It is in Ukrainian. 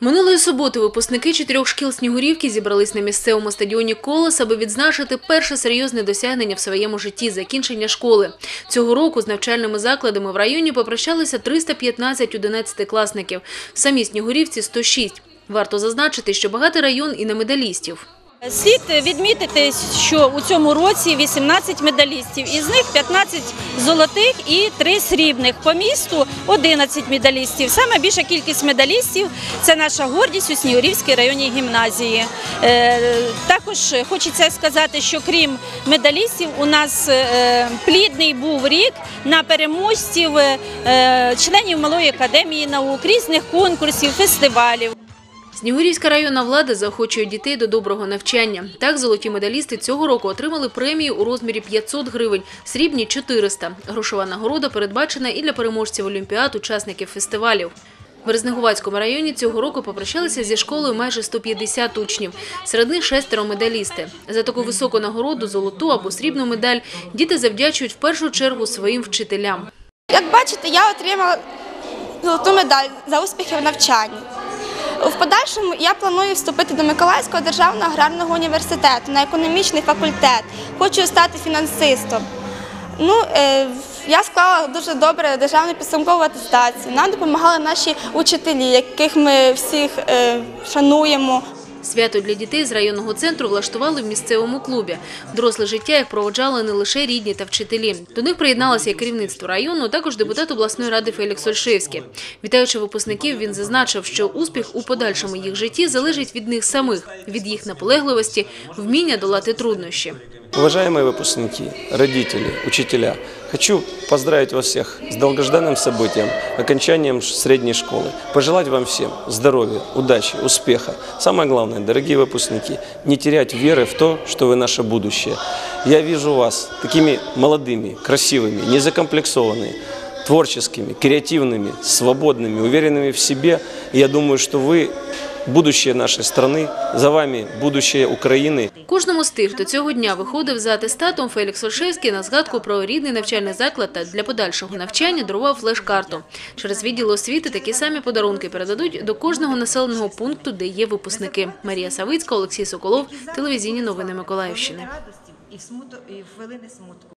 Минулої суботи випускники чотирьох шкіл Снігурівки зібрались на місцевому стадіоні «Колос», аби відзначити перше серйозне досягнення в своєму житті – закінчення школи. Цього року з навчальними закладами в районі попрощалися 315 одинадцятикласників. Самі Снігурівці – 106. Варто зазначити, що багатий район і на медалістів. Слід відмітити, що у цьому році 18 медалістів, із них 15 золотих і 3 срібних. По місту 11 медалістів. Саме більша кількість медалістів – це наша гордість у Снігурівській районній гімназії. Е, Також хочеться сказати, що крім медалістів, у нас е, плідний був рік на переможців, е, членів Малої академії наук, різних конкурсів, фестивалів. Снігурівська районна влада заохочує дітей до доброго навчання. Так, золоті медалісти цього року отримали премії у розмірі 500 гривень, срібні – 400. Грошова нагорода передбачена і для переможців олімпіад, учасників фестивалів. В Березнегувацькому районі цього року попрощалися зі школою майже 150 учнів. Серед них шестеро медалісти. За таку високу нагороду, золоту або срібну медаль, діти завдячують в першу чергу своїм вчителям. Як бачите, я отримала золоту медаль за успіхи в навчанні. В подальшому я планую вступити до Миколаївського державного аграрного університету на економічний факультет. Хочу стати фінансистом. Ну, е, я склала дуже добре державну підсумкову атестацію. Нам допомагали наші учителі, яких ми всіх е, шануємо. Свято для дітей з районного центру влаштували в місцевому клубі. Доросле життя їх проводжали не лише рідні та вчителі. До них приєдналося і керівництво району, а також депутат обласної ради Фелікс Ольшевський. Вітаючи випускників, він зазначив, що успіх у подальшому їх житті залежить від них самих, від їх наполегливості, вміння долати труднощі. Уважаемые выпускники, родители, учителя, хочу поздравить вас всех с долгожданным событием, окончанием средней школы. Пожелать вам всем здоровья, удачи, успеха. Самое главное, дорогие выпускники, не терять веры в то, что вы наше будущее. Я вижу вас такими молодыми, красивыми, незакомплексованными, творческими, креативными, свободными, уверенными в себе. И я думаю, что вы будущее нашей страны, за вами будущее Украины. Кожному з тих, хто цього дня виходив за атестатом, Фелікс Ольшевський на згадку про рідний навчальний заклад та для подальшого навчання дарував флеш-карту. Через відділ освіти такі самі подарунки передадуть до кожного населеного пункту, де є випускники. Марія Савицька, Олексій Соколов, телевізійні новини Миколаївщини. і смуток, і хвилини смутку.